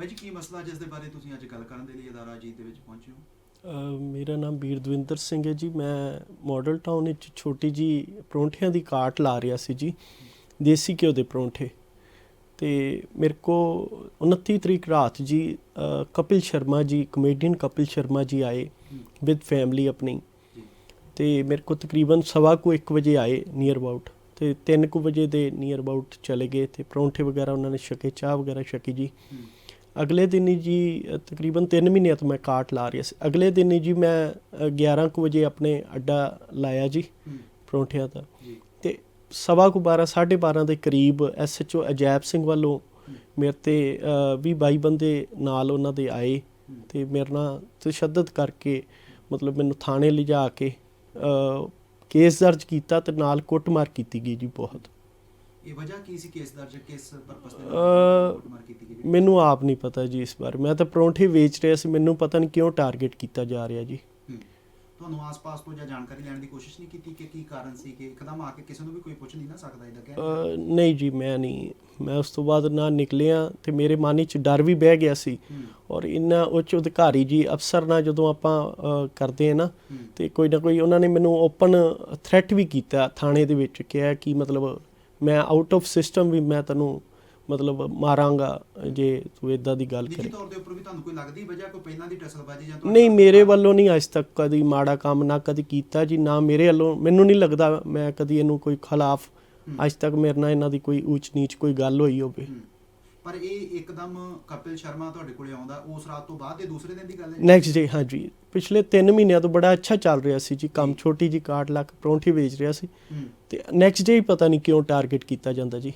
ਬਾਈ ਜੀ ਕੀ ਮਸਲਾ ਜਿਸ ਦੇ ਬਾਰੇ ਤੁਸੀਂ ਅੱਜ ਗੱਲ ਕਰਨ ਦੇ ਲਈ ਅਦਾਰਾ ਅਜੀਤ ਦੇ ਵਿੱਚ ਪਹੁੰਚੇ ਹੋ? ਮੇਰਾ ਨਾਮ ਵੀਰਦਵਿੰਦਰ ਸਿੰਘ ਹੈ ਜੀ। ਮੈਂ ਮਾਡਲ ਟਾਊਨ ਵਿੱਚ ਛੋਟੀ ਜੀ ਪਰੌਂਠਿਆਂ ਦੀ ਕਾਟ ਲਾ ਰਿਹਾ ਸੀ ਜੀ। ਦੇਸੀ ਘਿਓ ਦੇ ਪਰੌਂਠੇ। ਤੇ ਮੇਰੇ ਕੋ 29 ਤਰੀਕ ਰਾਤ ਜੀ ਅ, ਕਪਿਲ ਸ਼ਰਮਾ ਜੀ ਕਮੇਡੀਅਨ ਕਪਿਲ ਸ਼ਰਮਾ ਜੀ ਆਏ ਵਿਦ ਫੈਮਿਲੀ ਆਪਣੀ। ਤੇ ਮੇਰੇ ਕੋ ਤਕਰੀਬਨ ਸਵਾ ਕੁ 1 ਵਜੇ ਆਏ ਨੀਅਰ ਅਬਾਊਟ ਤੇ 3 ਕੁ ਵਜੇ ਦੇ ਨੀਅਰ ਅਬਾਊਟ ਚਲੇ ਗਏ। ਤੇ ਪਰੌਂਠੇ ਵਗੈਰਾ ਉਹਨਾਂ ਨੇ ਛਕੇ ਚਾਹ ਵਗੈਰਾ ਛਕੀ ਜੀ। ਅਗਲੇ ਦਿਨ ਹੀ ਜੀ ਤਕਰੀਬਨ 3 ਮਹੀਨਿਆਂ ਤੋਂ ਮੈਂ ਕਾਟ ਲਾ ਰਿਹਾ ਸੀ। ਅਗਲੇ ਦਿਨ ਹੀ ਜੀ ਮੈਂ ਅ, 11 ਕੁ ਵਜੇ ਆਪਣੇ ਅੱਡਾ ਲਾਇਆ ਜੀ ਪਰੌਂਠਿਆਂ ਦਾ। ਤੇ ਸਵਾ ਕੁ 12 12:30 ਦੇ ਕਰੀਬ ਐਸਐਚਓ ਅਜੈਬ ਸਿੰਘ ਵੱਲੋਂ। ਮੇਰੇ ਤੇ ਵੀ 22 ਬੰਦੇ ਨਾਲ ਉਹਨਾਂ ਦੇ ਆਏ। ਤੇ ਮੇਰੇ ਨਾਲ ਤਸ਼ੱਦਦ ਕਰਕੇ ਮਤਲਬ ਮੈਨੂੰ ਥਾਣੇ ਲਿਜਾ ਕੇ ਕੇਸ ਦਰਜ ਕੀਤਾ ਤੇ ਨਾਲ ਕੁੱਟਮਾਰ ਕੀਤੀ ਗਈ ਜੀ ਬਹੁਤ। ਇਹ ਵਜ੍ਹਾ ਕੀ ਸੀ ਕੇਸ ਦਰਜ ਕਿਸ ਪਰਪਸ ਦੇ ਨਾਲ ਕੁੱਟਮਾਰ ਕੀਤੀ ਗਈ? ਮੈਨੂੰ ਆਪ ਨਹੀਂ ਪਤਾ ਜੀ ਇਸ ਬਾਰੇ। ਮੈਂ ਤਾਂ ਪਰੌਂਠੇ ਵੇਚ ਰਿਹਾ ਸੀ ਮੈਨੂੰ ਪਤਾ ਨਹੀਂ ਕਿਉਂ ਟਾਰਗੇਟ ਕੀਤਾ ਜਾ ਰਿਹਾ ਜੀ। ਤੁਹਾਨੂੰ ਆਸ-ਪਾਸ ਤੋਂ ਜਾਂ ਜਾਣਕਾਰੀ ਲੈਣ ਦੀ ਕੋਸ਼ਿਸ਼ ਨਹੀਂ ਕੀਤੀ ਕਿ ਕੀ ਕਾਰਨ ਸੀ ਕਿ ਇੱਕਦਮ ਆ ਕੇ ਕਿਸੇ ਨੂੰ ਵੀ ਕੋਈ ਪੁੱਛ ਨਹੀਂ ਨਾ ਸਕਦਾ ਇਹਦਾ ਕਹਿ ਅ, ਨਹੀਂ ਜੀ ਮੈਂ ਨਹੀਂ। ਮੈਂ ਉਸ ਤੋਂ ਬਾਅਦ ਨਾ ਨਿਕਲਿਆ ਤੇ ਮੇਰੇ ਮਨ ਵਿੱਚ ਡਰ ਵੀ ਬਹਿ ਗਿਆ ਸੀ। ਔਰ ਇਹਨਾਂ ਉੱਚ ਅਧਿਕਾਰੀ ਜੀ ਅਫਸਰ ਨਾਲ ਜਦੋਂ ਆਪਾਂ ਕਰਦੇ ਆ ਨਾ ਤੇ ਕੋਈ ਨਾ ਕੋਈ ਉਹਨਾਂ ਨੇ ਮੈਨੂੰ ਓਪਨ ਥ੍ਰੈਟ ਵੀ ਕੀਤਾ ਥਾਣੇ ਦੇ ਵਿੱਚ ਕਿਹਾ ਕਿ ਮਤਲਬ ਮੈਂ ਆਊਟ ਆਫ ਸਿਸਟਮ ਵੀ ਮੈਂ ਤੈਨੂੰ ਮਤਲਬ ਮਾਰਾਂਗਾ ਜੇ ਤੂੰ ਇਦਾਂ ਦੀ ਗੱਲ ਨਿੱਜੀ ਕਰੇ ਤੌਰ ਦੇ ਉੱਪਰ ਵੀ ਤੁਹਾਨੂੰ ਕੋਈ ਲੱਗਦੀ ਵਜ੍ਹਾ ਕੋਈ ਪਹਿਲਾਂ ਦੀ ਟਸਲਬਾਜ਼ੀ ਜਾਂ ਤੁਹਾਡੇ ਨਹੀਂ ਮੇਰੇ ਵੱਲੋਂ ਨਹੀਂ ਅੱਜ ਤੱਕ ਕਦੀ ਮਾੜਾ ਕੰਮ ਨਾ ਕਦੀ ਕੀਤਾ ਜੀ ਨਾ ਮੇਰੇ ਵੱਲੋਂ ਮੈਨੂੰ ਨਹੀਂ ਲੱਗਦਾ ਮੈਂ ਕਦੀ ਇਹਨੂੰ ਕੋਈ ਖਿਲਾਫ। ਅੱਜ ਤੱਕ ਮੇਰੇ ਨਾਲ ਇਹਨਾਂ ਦੀ ਕੋਈ ਉੱਚ ਨੀਚ ਕੋਈ ਗੱਲ ਹੋਈ ਹੋਵੇ। ਪਰ ਇਹ ਇੱਕਦਮ ਕਪਿਲ ਸ਼ਰਮਾ ਤੁਹਾਡੇ ਕੋਲੇ ਆਉਂਦਾ ਉਸ ਰਾਤ ਤੋਂ ਬਾਅਦ ਦੇ ਦੂਸਰੇ ਦਿਨ ਦੀ ਗੱਲ ਹੈ ਨੈਕਸਟ ਡੇ ਹਾਂਜੀ। ਪਿਛਲੇ 3 ਮਹੀਨਿਆਂ ਤੋਂ ਬੜਾ ਅੱਛਾ ਚੱਲ ਰਿਹਾ ਸੀ ਜੀ ਕੰਮ ਛੋਟੀ ਜੀ ਕਾਟ ਲੱਕ ਪਰੌਂਠੀ ਵੇਚ ਰਿਹਾ ਸੀ। ਤੇ ਨੈਕਸਟ ਡੇ ਹੀ ਪਤਾ ਨਹੀਂ ਕਿਉਂ ਟਾਰਗੇਟ ਕੀਤਾ ਜਾਂਦਾ ਜੀ।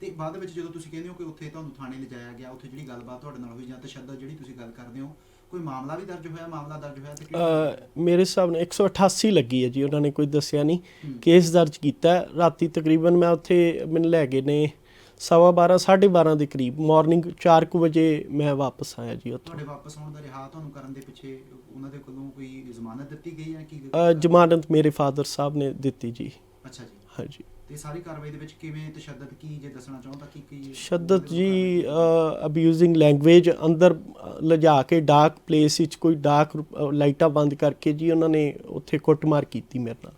ਤੇ ਬਾਅਦ ਵਿੱਚ ਜਦੋਂ ਤੁਸੀਂ ਕਹਿੰਦੇ ਹੋ ਕਿ ਉੱਥੇ ਤੁਹਾਨੂੰ ਥਾਣੇ ਲਿਜਾਇਆ ਗਿਆ ਉੱਥੇ ਜਿਹੜੀ ਗੱਲਬਾਤ ਤੁਹਾਡੇ ਨਾਲ ਹੋਈ ਜਾਂ ਤਸ਼ੱਦਦ ਜਿਹੜੀ ਤੁਸੀਂ ਗੱਲ ਕਰਦੇ ਹੋ ਕੋਈ ਮਾਮਲਾ ਵੀ ਦਰਜ ਹੋਇਆ? ਮਾਮਲਾ ਦਰਜ ਹੋਇਆ ਤੇ ਮੇਰੇ ਹਿਸਾਬ ਨਾਲ 188 ਲੱਗੀ ਹੈ ਜੀ ਉਹਨਾਂ ਨੇ ਕੋਈ ਦੱਸਿਆ ਨਹੀਂ। ਕੇਸ ਦਰਜ ਕੀਤਾ। ਰਾਤੀ ਤਕਰੀਬਨ ਮੈਂ ਉੱਥੇ ਮੈਨੂੰ ਲੈ ਗਏ ਨੇ ਸਵਾ 12 12:30 ਦੇ ਕਰੀਬ ਮਾਰਨਿੰਗ 4 ਕੁ ਵਜੇ ਮੈਂ ਵਾਪਸ ਆਇਆ ਜੀ ਉੱਥੋਂ। ਤੁਹਾਡੇ ਵਾਪਸ ਆਉਣ ਦਾ ਰਿਹਾ ਤੁਹਾਨੂੰ ਕਰਨ ਦੇ ਪਿੱਛੇ ਉਹਨਾਂ ਦੇ ਕੋਲੋਂ ਕੋਈ ਜ਼ਮਾਨਤ ਦਿੱਤੀ ਗਈ ਹੈ ਕੀ ਅ, ਜ਼ਮਾਨਤ ਮੇਰੇ ਫਾਦਰ ਸਾਹਿਬ ਨੇ ਦਿੱਤੀ ਜੀ। ਅੱਛਾ ਜੀ। ਹਾਂਜੀ। ਤੇ ਸਾਰੀ ਕਾਰਵਾਈ ਦੇ ਵਿੱਚ ਕਿਵੇਂ ਤਸ਼ੱਦਦ ਕੀ ਜੇ ਦੱਸਣਾ ਚਾਹੋ ਤਾਂ ਕੀ ਕੀ ਸ਼ੱਦਤ ਜੀ ਅਬਿਊਜ਼ਿੰਗ ਲੈਂਗੁਏਜ ਅੰਦਰ ਅ, ਲਿਜਾ ਕੇ ਡਾਰਕ ਪਲੇਸ ਵਿੱਚ ਕੋਈ ਡਾਰਕ ਲਾਈਟਾਂ ਬੰਦ ਕਰਕੇ ਜੀ ਉਹਨਾਂ ਨੇ ਉੱਥੇ ਕੁੱਟਮਾਰ ਕੀਤੀ ਮੇਰੇ ਨਾਲ।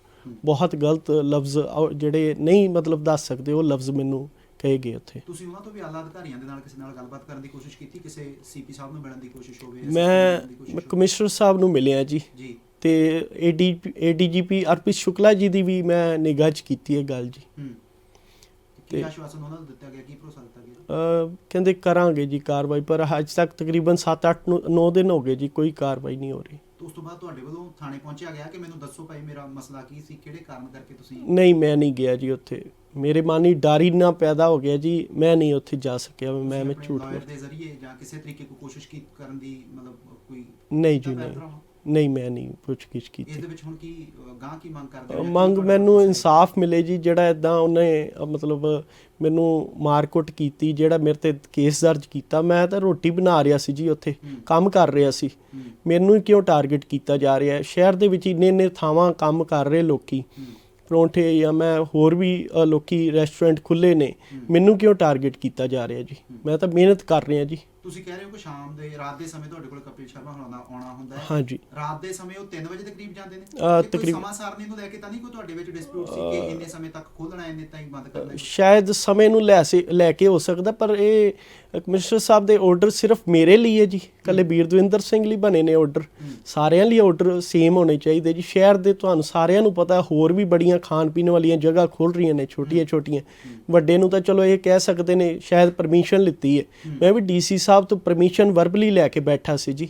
ਬਹੁਤ ਗਲਤ ਲਫ਼ਜ਼ ਜਿਹੜੇ ਨਹੀਂ ਮਤਲਬ ਦੱਸ ਸਕਦੇ ਉਹ ਲਫ਼ਜ਼ ਮੈਨੂੰ ਕਹੇ ਗਏ ਉੱਥੇ। ਤੁਸੀਂ ਉਹਨਾਂ ਤੋਂ ਵੀ ਆਲਾ ਅਧਿਕਾਰੀਆਂ ਦੇ ਨਾਲ ਕਿਸੇ ਨਾਲ ਗੱਲਬਾਤ ਕਰਨ ਦੀ ਕੋਸ਼ਿਸ਼ ਕੀਤੀ? ਕਿਸੇ ਸੀਪੀ ਸਾਹਿਬ ਨੂੰ ਮਿਲਣ ਦੀ ਕੋਸ਼ਿਸ਼ ਹੋਵੇ ਮੈਂ? ਕਮਿਸ਼ਨਰ ਸਾਹਿਬ ਨੂੰ ਮਿਲਿਆ ਜੀ। ਜੀ। ਤੇ ਏਡੀ ਏਡੀਜੀਪੀ ਅਰਪਿਤ ਸ਼ੁਕਲਾ ਜੀ ਦੀ ਵੀ ਮੈਂ ਨਿਗਾਹ 'ਚ ਕੀਤੀ ਹੈ ਗੱਲ ਜੀ। ਹੂੰ। ਕੀ ਆਸ਼ਵਾਸਨ ਉਹਨਾਂ ਨੂੰ ਦਿੱਤਾ ਗਿਆ? ਕੀ ਭਰੋਸਾ ਦਿੱਤਾ ਗਿਆ? ਕਹਿੰਦੇ ਕਰਾਂਗੇ ਜੀ ਕਾਰਵਾਈ ਪਰ ਅੱਜ ਤੱਕ ਤਕਰੀਬਨ 7-8 9 ਦਿਨ ਹੋ ਗਏ ਜੀ ਕੋਈ ਕਾਰਵਾਈ ਨਹੀਂ ਹੋ ਰਹੀ। ਉਸ ਤੋਂ ਬਾਅਦ ਤੁਹਾਡੇ ਵੱਲੋਂ ਥਾਣੇ ਪਹੁੰਚਿਆ ਗਿਆ ਕਿ ਮੈਨੂੰ ਦੱਸੋ ਭਾਈ ਮੇਰਾ ਮਸਲਾ ਕੀ ਸੀ? ਕਿਹੜੇ ਕਾਰਨ ਕਰਕੇ ਤੁਸੀਂ ਨਹੀਂ ਮੈਂ ਨਹੀਂ ਗਿਆ ਜੀ ਉੱਥੇ। ਮੇਰੇ ਮਨ ਹੀ ਡਰ ਹੀ ਨਾ ਪੈਦਾ ਹੋ ਗਿਆ ਜੀ ਮੈਂ ਨਹੀਂ ਉੱਥੇ ਜਾ ਸਕਿਆ ਮੈਂ ਮੈਂ ਝੂਠ ਬੋਲ ਦੇ ਜ਼ਰੀਏ ਜਾਂ ਕਿਸੇ ਤਰੀਕੇ ਕੋਈ ਕੋਸ਼ਿਸ਼ ਕੀ ਕਰਨ ਦੀ ਮਤਲਬ ਕੋਈ ਨਹੀਂ ਜੀ ਨਹੀਂ? ਨਹੀਂ ਮੈਂ ਨਹੀਂ ਪੁੱਛਗਿੱਛ ਕੀਤੀ। ਦੇ ਵਿੱਚ ਹੁਣ ਕੀ ਗਾਂ ਕੀ ਮੰਗ ਕਰਦੇ ਹੋ ਕੀ ਮੰਗ ਮੈਨੂੰ ਇਨਸਾਫ ਮਿਲੇ ਜੀ ਜਿਹੜਾ ਇਦਾਂ ਉਹਨੇ ਮਤਲਬ ਮੈਨੂੰ ਮਾਰਕੁੱਟ ਕੀਤੀ ਜਿਹੜਾ ਮੇਰੇ ਤੇ ਕੇਸ ਦਰਜ ਕੀਤਾ। ਮੈਂ ਤਾਂ ਰੋਟੀ ਬਣਾ ਰਿਹਾ ਸੀ ਜੀ ਉੱਥੇ। ਕੰਮ ਕਰ ਰਿਹਾ ਸੀ। ਮੈਨੂੰ ਕਿਉਂ ਟਾਰਗੇਟ ਕੀਤਾ ਜਾ ਰਿਹਾ? ਹੈ ਸ਼ਹਿਰ ਦੇ ਵਿੱਚ ਇੰਨੇ ਇੰਨੇ ਥਾਵਾਂ ਕੰਮ ਕਰ ਰਹੇ ਲੋਕੀ। ਪਰੌਂਠੇ ਜਾਂ ਮੈਂ ਹੋਰ ਵੀ ਲੋਕੀ ਰੈਸਟੋਰੈਂਟ ਖੁੱਲੇ ਨੇ। ਮੈਨੂੰ ਕਿਉਂ ਟਾਰਗੇਟ ਕੀਤਾ ਜਾ ਰਿਹਾ ਜੀ? ਮੈਂ ਤਾਂ ਮਿਹਨਤ ਕਰ ਰਿਹਾ ਜੀ। ਤੁਸੀਂ ਕਹਿ ਰਹੇ ਹੋ ਕਿ ਸ਼ਾਮ ਦੇ ਰਾਤ ਦੇ ਸਮੇਂ ਤੁਹਾਡੇ ਕੋਲ ਕਪਿਲ ਸ਼ਰਮਾ ਹੋਣਾ ਦਾ ਆਉਣਾ ਹੁੰਦਾ ਹੈ। ਹਾਂਜੀ। ਰਾਤ ਦੇ ਸਮੇਂ ਉਹ 3 ਵਜੇ ਦੇ ਕਰੀਬ ਜਾਂਦੇ ਨੇ? ਤਕਰੀਬ- ਸਮਾਂ ਸਾਰਣੀ ਨੂੰ ਲੈ ਕੇ ਤਾਂ ਨਹੀਂ ਕੋਈ ਤੁਹਾਡੇ ਵਿੱਚ ਡਿਸਪਿਊਟ ਸੀ ਕਿ ਇੰਨੇ ਸਮੇਂ ਤੱਕ ਖੋਲਣਾ ਇੰਨੇ ਤਾਈਂ ਬੰਦ ਕਰਨਾ? ਸ਼ਾਇਦ ਸਮੇਂ ਨੂੰ ਲੈ ਸੇ ਲੈ ਕੇ ਹੋ ਸਕਦਾ ਪਰ ਇਹ ਕਮਿਸ਼ਨਰ ਸਾਹਿਬ ਦੇ ਆਰਡਰ ਸਿਰਫ ਮੇਰੇ ਲਈ ਹੈ ਜੀ। ਕੱਲੇ ਵੀਰਦਵਿੰਦਰ ਸਿੰਘ ਲਈ ਬਣੇ ਨੇ ਆਰਡਰ। ਸਾਰਿਆਂ ਲਈ ਆਰਡਰ ਸੇਮ ਹੋਣੇ ਚਾਹੀਦੇ ਜੀ। ਸ਼ਹਿਰ ਦੇ ਤੁਹਾਨੂੰ ਸਾਰਿਆਂ ਨੂੰ ਪਤਾ ਹੋਰ ਵੀ ਬੜੀਆਂ ਖਾਣ ਪੀਣ ਵਾਲੀਆਂ ਜਗ੍ਹਾ ਖੋਲ ਰਹੀਆਂ ਨੇ ਛੋਟੀਆਂ ਛੋਟੀਆਂ ਵੱਡੇ ਨੂੰ ਤਾਂ ਚਲੋ ਇਹ ਕਹਿ ਸਕਦੇ ਨੇ ਸ਼ਾਇਦ ਪਰਮਿਸ਼ਨ ਲਿੱਤੀ ਹੈ। ਮੈਂ ਵੀ ਡੀਸੀ ਸਾਹਿਬ ਤੋਂ ਪਰਮਿਸ਼ਨ ਵਰਬਲੀ ਲੈ ਕੇ ਬੈਠਾ ਸੀ ਜੀ।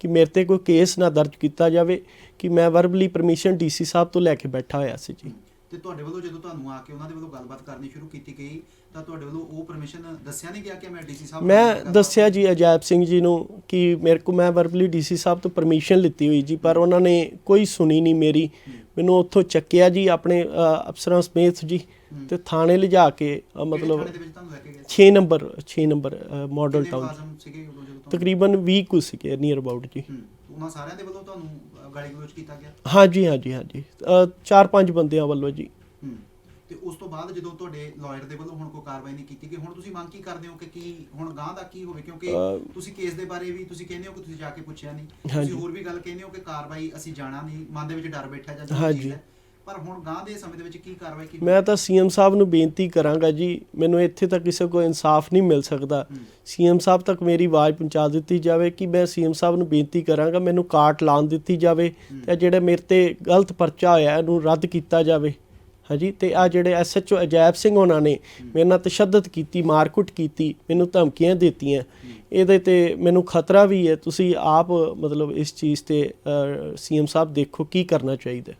ਕਿ ਮੇਰੇ ਤੇ ਕੋਈ ਕੇਸ ਨਾ ਦਰਜ ਕੀਤਾ ਜਾਵੇ ਕਿ ਮੈਂ ਵਰਬਲੀ ਪਰਮਿਸ਼ਨ ਡੀਸੀ ਸਾਹਿਬ ਤੋਂ ਲੈ ਕੇ ਬੈਠਾ ਹੋਇਆ ਸੀ ਜੀ। ਤੇ ਤੁਹਾਡੇ ਵੱਲੋਂ ਜਦੋਂ ਤੁਹਾਨੂੰ ਆ ਕੇ ਉਹਨਾਂ ਦੇ ਵੱਲੋਂ ਗੱਲਬਾਤ ਕਰਨੀ ਸ਼ੁਰੂ ਕੀਤੀ ਗਈ ਤਾਂ ਤੁਹਾਡੇ ਵੱਲੋਂ ਉਹ ਪਰਮਿਸ਼ਨ ਦੱਸਿਆ ਨਹੀਂ ਗਿਆ ਕਿ ਮੈਂ ਡੀਸੀ ਸਾਹਿਬ ਮੈਂ ਦੱਸਿਆ ਜੀ ਅਜੈਬ ਸਿੰਘ ਜੀ ਨੂੰ ਕਿ ਮੇਰੇ ਕੋ ਮੈਂ ਵਰਬਲੀ ਡੀਸੀ ਸਾਹਿਬ ਤੋਂ ਪਰਮਿਸ਼ਨ ਲਿੱਤੀ ਹੋਈ ਜੀ ਪਰ ਉਹਨਾਂ ਨੇ ਕੋਈ ਸੁਣੀ ਨਹੀਂ ਮੇਰੀ। ਮੈਨੂੰ ਉੱਥੋਂ ਚੱਕਿਆ ਜੀ ਆਪਣੇ ਅਫਸਰਾਂ ਸਮੇਤ ਜੀ। ਤੇ ਥਾਣੇ ਲਿਜਾ ਕੇ ਅ, ਮਤਲਬ ਥਾਣੇ ਦੇ ਵਿੱਚ ਤੁਹਾਨੂੰ ਲੈ ਕੇ ਗਏ? 6 ਨੰਬਰ 6 ਨੰਬਰ ਮਾਡਲ ਕਿੰਨੇ ਟਾਊਨ ਮੁਲਾਜ਼ਮ ਸੀਗੇ ਉਦੋਂ ਜਦੋਂ ਤੁਹਾਨੂੰ ਤਕਰੀਬਨ 20 ਕੁ ਸੀਗੇ ਨੀਅਰ ਅਬਾਊਟ ਜੀ। ਹੂੰ ਉਹਨਾਂ ਸਾਰਿਆਂ ਦੇ ਵੱਲੋਂ ਤੁਹਾਨੂੰ ਅ, ਗਾਲੀ ਗਲੋਚ ਕੀਤਾ ਗਿਆ? ਹਾਂਜੀ ਹਾਂਜੀ ਹਾਂਜੀ। ਅ, ਚਾਰ ਪੰਜ ਬੰਦਿਆਂ ਵੱਲੋਂ ਜੀ। ਹੂੰ ਤੇ ਉਸ ਤੋਂ ਬਾਅਦ ਜਦੋਂ ਤੁਹਾਡੇ ਲਾਇਰ ਦੇ ਵੱਲੋਂ ਹੁਣ ਕੋਈ ਕਾਰਵਾਈ ਨਹੀਂ ਕੀਤੀ ਕਿ ਹੁਣ ਤੁਸੀਂ ਮੰਗ ਕੀ ਕਰਦੇ ਹੋ ਕਿ ਕੀ ਹੁਣ ਗਾਂ ਦਾ ਕੀ ਹੋਵੇ? ਕਿਉਂਕਿ ਤੁਸੀਂ ਕੇਸ ਦੇ ਬਾਰੇ ਵੀ ਤੁਸੀਂ ਕਹਿੰਦੇ ਹੋ ਕਿ ਤੁਸੀਂ ਜਾ ਕੇ ਪੁੱਛਿਆ ਨਹੀਂ। ਹਾਂਜੀ। ਤੁਸੀਂ ਹੋਰ ਵੀ ਗੱਲ ਕਹਿੰਦੇ ਹੋ ਕਿ ਕਾਰਵਾਈ ਅਸੀਂ ਜਾਣਾ ਨਹੀਂ ਮਨ ਦੇ ਵਿੱਚ ਡਰ ਬੈਠਾ ਜਾਂ ਜੋ ਹਾਂਜੀ। ਚੀਜ਼ ਹੈ? ਪਰ ਹੁਣ ਗਾਂ ਦੇ ਸਮੇਂ ਦੇ ਵਿੱਚ ਕੀ ਕਾਰਵਾਈ ਕੀ ਮੈਂ ਤਾਂ ਸੀਐਮ ਸਾਹਿਬ ਨੂੰ ਬੇਨਤੀ ਕਰਾਂਗਾ ਜੀ ਮੈਨੂੰ ਇੱਥੇ ਤੱਕ ਕਿਸੇ ਕੋ ਇਨਸਾਫ ਨਹੀਂ ਮਿਲ ਸਕਦਾ। ਸੀਐਮ ਸਾਹਿਬ ਤੱਕ ਮੇਰੀ ਆਵਾਜ਼ ਪਹੁੰਚਾ ਦਿੱਤੀ ਜਾਵੇ ਕਿ ਮੈਂ ਸੀਐਮ ਸਾਹਿਬ ਨੂੰ ਬੇਨਤੀ ਕਰਾਂਗਾ ਮੈਨੂੰ ਕਾਟ ਲਾਣ ਦਿੱਤੀ ਜਾਵੇ ਤੇ ਜਿਹੜੇ ਮੇਰੇ ਤੇ ਗਲਤ ਪਰਚਾ ਹੋਇਆ ਇਹਨੂੰ ਰੱਦ ਕੀਤਾ ਜਾਵੇ। ਹਾਂਜੀ ਤੇ ਆ ਜਿਹੜੇ ਐਸਐਚਓ ਅਜੈਬ ਸਿੰਘ ਉਹਨਾਂ ਨੇ ਮੇਰੇ ਨਾਲ ਤਸ਼ੱਦਦ ਕੀਤੀ ਮਾਰਕੁੱਟ ਕੀਤੀ ਮੈਨੂੰ ਧਮਕੀਆਂ ਦਿੱਤੀਆਂ। ਇਹਦੇ ਤੇ ਮੈਨੂੰ ਖਤਰਾ ਵੀ ਹੈ ਤੁਸੀਂ ਆਪ ਮਤਲਬ ਇਸ ਚੀਜ਼ ਤੇ ਸੀਐਮ ਸਾਹਿਬ ਦੇਖੋ ਕੀ ਕਰਨਾ ਚਾਹੀਦਾ।